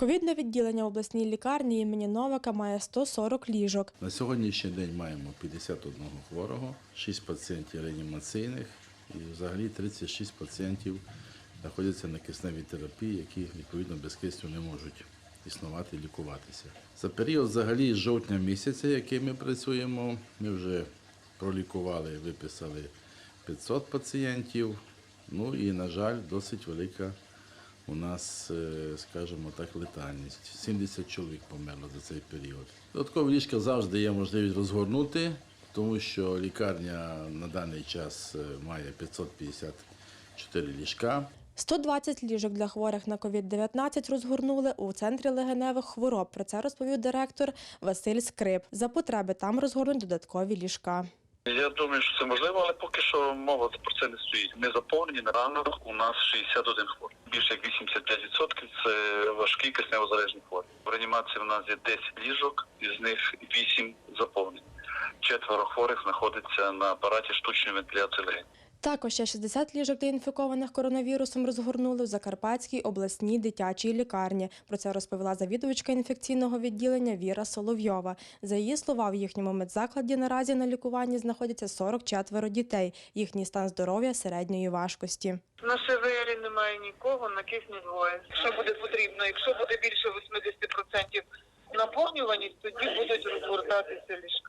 Ковідне відділення обласній лікарні імені Новака має 140 ліжок. На сьогоднішній день маємо 51 хворого, 6 пацієнтів реанімаційних і взагалі 36 пацієнтів знаходяться на кисневій терапії, які відповідно без кисню не можуть існувати лікуватися. За період взагалі з жовтня місяця, який ми працюємо, ми вже пролікували, виписали 500 пацієнтів. Ну і, на жаль, досить велика у нас, е, скажімо так, летальність. 70 чоловік померло за цей період. Додаткові ліжка завжди є можливість розгорнути, тому що лікарня на даний час е, має 554 ліжка. 120 ліжок для хворих на COVID-19 розгорнули у центрі легеневих хвороб. Про це розповів директор Василь Скрип. За потреби там розгорнуть додаткові ліжка. Я думаю, що це можливо, але поки що мова про це не стоїть. Ми заповнені на ранок. У нас 61 хворий. Більше як 85% це важкі кисневозалежні хворі. В реанімації в нас є 10 ліжок, із них 8 заповнені. Четверо хворих знаходиться на апараті штучної вентиляції легень. Також ще 60 ліжок для інфікованих коронавірусом розгорнули в Закарпатській обласній дитячій лікарні. Про це розповіла завідувачка інфекційного відділення Віра Соловйова. За її слова, в їхньому медзакладі наразі на лікуванні знаходяться 44 дітей. Їхній стан здоров'я середньої важкості. На ШВРі немає нікого, на кисні двоє. Якщо буде потрібно, якщо буде більше 80% наповнюваність, тоді будуть розгортатися ліжка.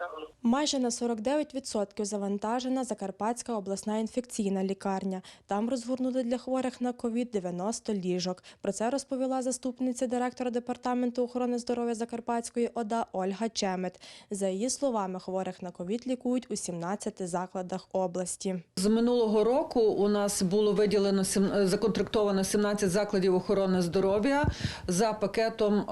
Майже на 49% завантажена Закарпатська обласна інфекційна лікарня. Там розгорнули для хворих на ковід 90 ліжок. Про це розповіла заступниця директора департаменту охорони здоров'я Закарпатської ОДА Ольга Чемет. За її словами, хворих на ковід лікують у 17 закладах області. З минулого року у нас було виділено е, законтрактовано 17 закладів охорони здоров'я за пакетом е,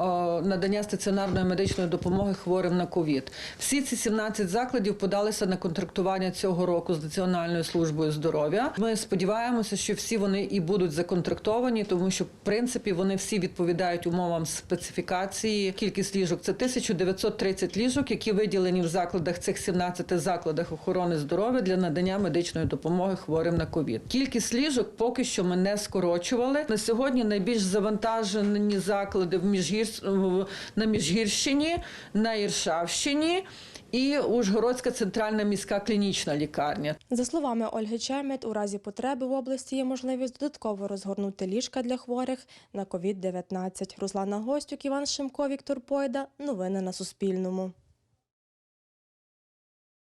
надання стаціонарної медичної допомоги хворим на ковід. Всі ці 17 закладів подалися на контрактування цього року з Національною службою здоров'я. Ми сподіваємося, що всі вони і будуть законтрактовані, тому що в принципі вони всі відповідають умовам специфікації. Кількість ліжок це 1930 ліжок, які виділені в закладах цих 17 закладах охорони здоров'я для надання медичної допомоги хворим на ковід. Кількість ліжок поки що ми не скорочували. На сьогодні найбільш завантажені заклади в Міжгір... на Міжгірщині, на Іршавщині і Ужгородська центральна міська клінічна лікарня. За словами Ольги Чемет, у разі потреби в області є можливість додатково розгорнути ліжка для хворих на ковід 19 Руслана Гостюк, Іван Шимко, Віктор Пойда. Новини на Суспільному.